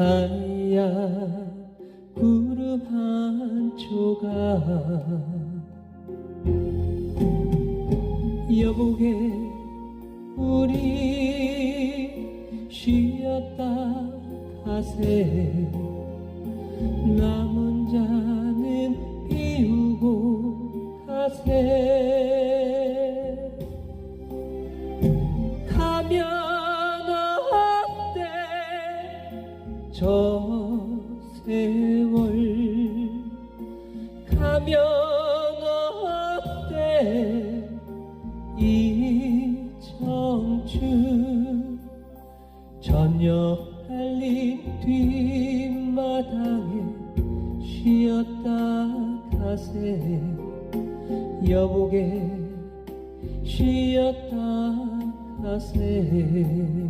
하얀 구름 한 조각. 여보게 우리 쉬었다 가세. 남은 자는 비우고 가세 저 세월 가면 어때? 이 청춘 저녁 달린 뒷마당에 쉬었다 가세. 여보게 쉬었다 가세